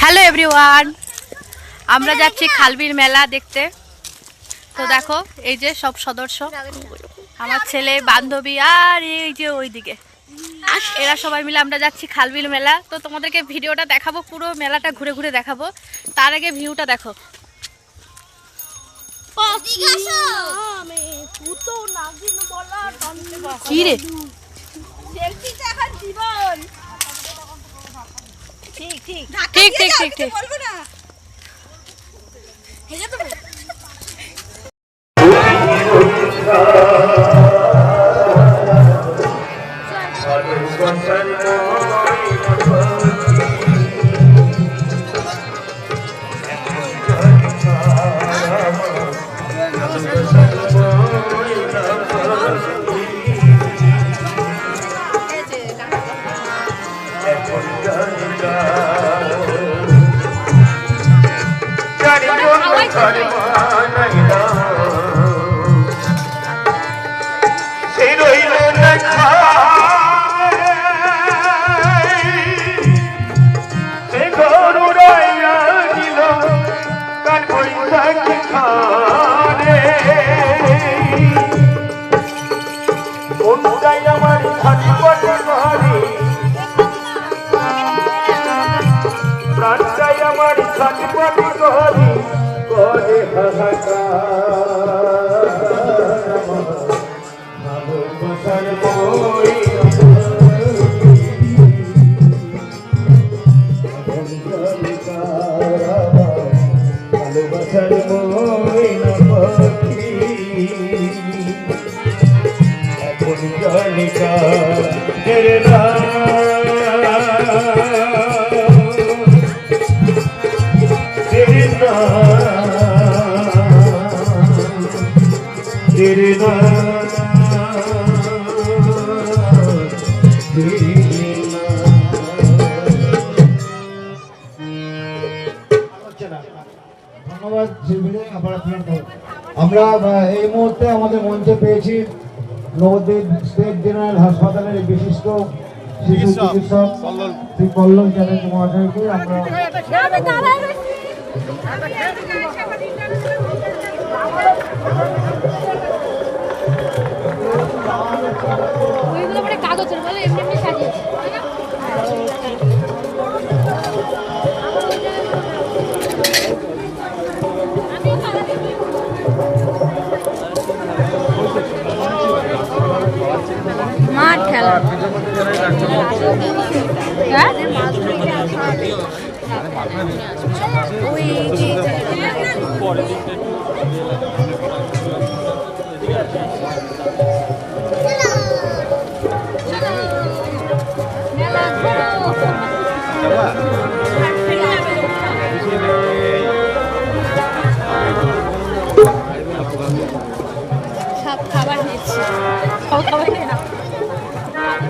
Hello everyone আমরা যাচ্ছি খালবির মেলা দেখতে। তো দেখো এই যে সব সদস্য আমার ছেলে বান্ধবী আর এই যে ওইদিকে। এরা সবাই মিলে আমরা যাচ্ছি খালবিল মেলা। তো তোমাদেরকে ভিডিওটা দেখাবো পুরো মেলাটা ঘুরে ঘুরে দেখাবো। তার আগে ভিউটা দেখো। কি রে? ঠিক ঠিক। ঠিক ঠিক ঠিক Daddy, you're my আমরা এই মুহূর্তে আমাদের মঞ্চে পেয়েছি নবদ্বীপ স্টেট জেনারেল হাসপাতালের বিশিষ্ট শিশু চিকিৎসক শ্রী কল্লোল চ্যাটার্জি মহাশয়কে আমরা মানে কাগজের বলে এমনি এমনি সাজিয়েছে। মাঠ হ্যাঁ?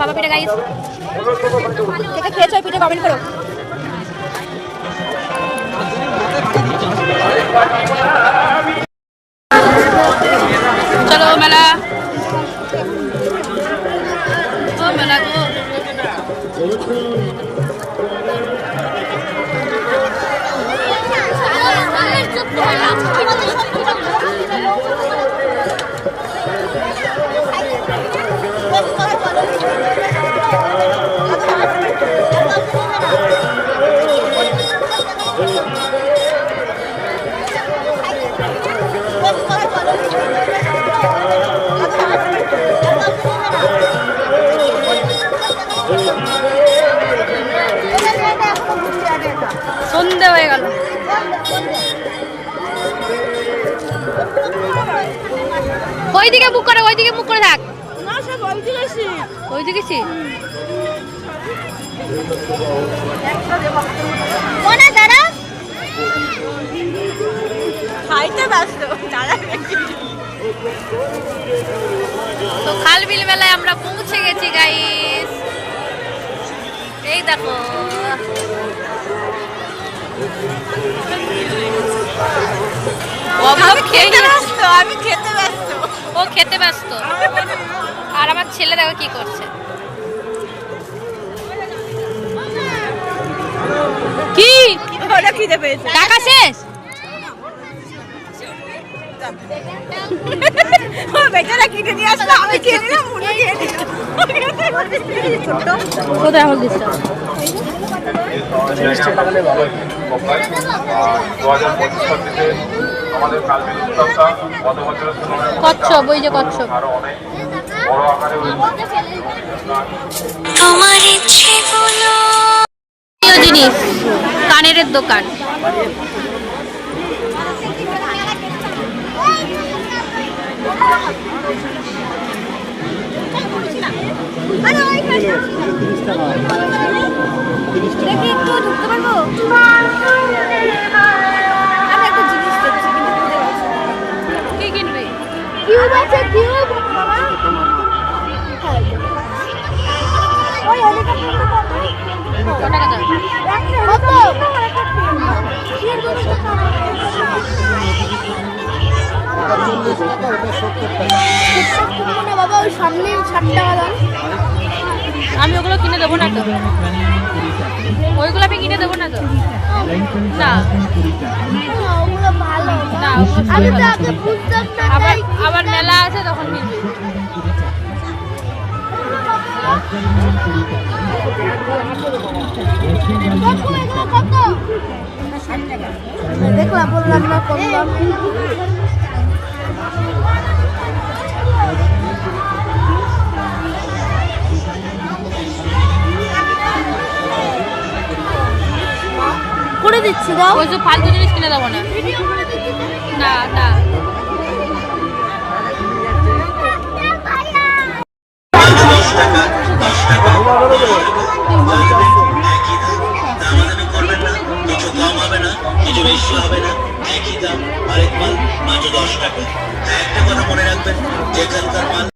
বাবা পিঠে গাইস এটা খেয়েছো পিঠে কমেন্ট করো। সন্ধে হয়ে গেল। ওইদিকে মুখ করে ওইদিকে মুখ করে থাক। ওইদিকে তো খালবিল মেলায় আমরা পৌঁছে গেছি গাইস এই দেখো। অভাব খেয়ে ব্যস্ত আমি খেতে ব্যস্ত। ও খেতে ব্যস্ত। আর আমার ছেলে দেখো কি করছে। কি? ওরা খিদে পেয়েছে। টাকা শেষ? ও বেচারা দু হাজার পঁচিশ সালটিতে আমাদের কালবিল উৎসবটা গত বছরের তুলনায় কচ্ছপ ওই যে কচ্ছপ। আরও অনেক বড় আকারে হয়েছে প্রিয় জিনিস কানের দোকান। দেখি বাবা ওই সামনে ষাটটা বাদাম আমি ওগুলো কিনে দেবো না তো। ওইগুলো আমি কিনে দেবো না তো। না। আবার আবার মেলা আছে তখন কিনবি। দেখলাম বললাম না করে দিচ্ছি দাও। ওই সব ফালতু জিনিস কিনে দেবো না। না না। কিছু বেশি হবে না একই দাম আরেক মাল মাত্র দশ টাকা। একটা কথা মনে রাখবেন, যেখানকার মাল